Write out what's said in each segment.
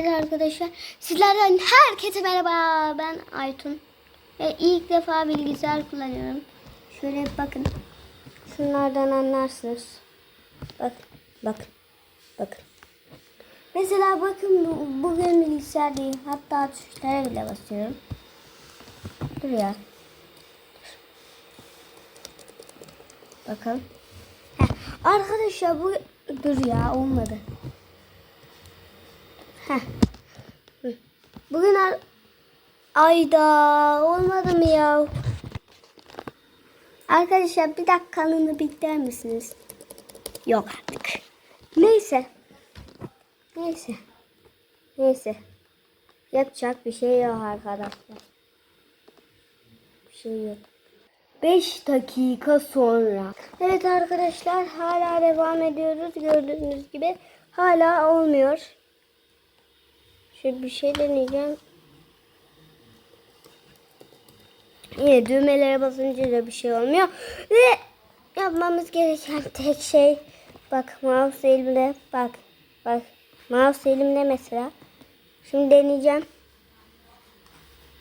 Evet arkadaşlar. Sizlerden herkese merhaba. Ben Aytun. Ve ilk defa bilgisayar kullanıyorum. Şöyle bakın. Şunlardan anlarsınız. Bak bak bakın mesela bakın bu, bugün bilgisayar değil hatta tuşlara bile basıyorum. Dur ya. Bakın Heh, arkadaşlar bu dur ya olmadı Heh. Bugün ayda olmadı mı ya? Arkadaşlar bir dakikalığını bekler misiniz? Yok artık. Neyse. Neyse. Neyse. Yapacak bir şey yok arkadaşlar. Bir şey yok. 5 dakika sonra. Evet arkadaşlar hala devam ediyoruz. Gördüğünüz gibi hala olmuyor. Şöyle bir şey deneyeceğim. Yine düğmelere basınca da bir şey olmuyor. Ve yapmamız gereken tek şey bak mouse elimde bak bak mouse elimde mesela. Şimdi deneyeceğim.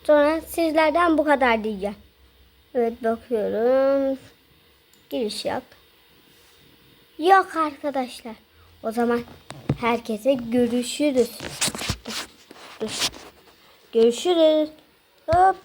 Sonra sizlerden bu kadar diyeceğim. Evet bakıyorum. Giriş yap. Yok arkadaşlar. O zaman herkese görüşürüz. Görüşürüz. Hop.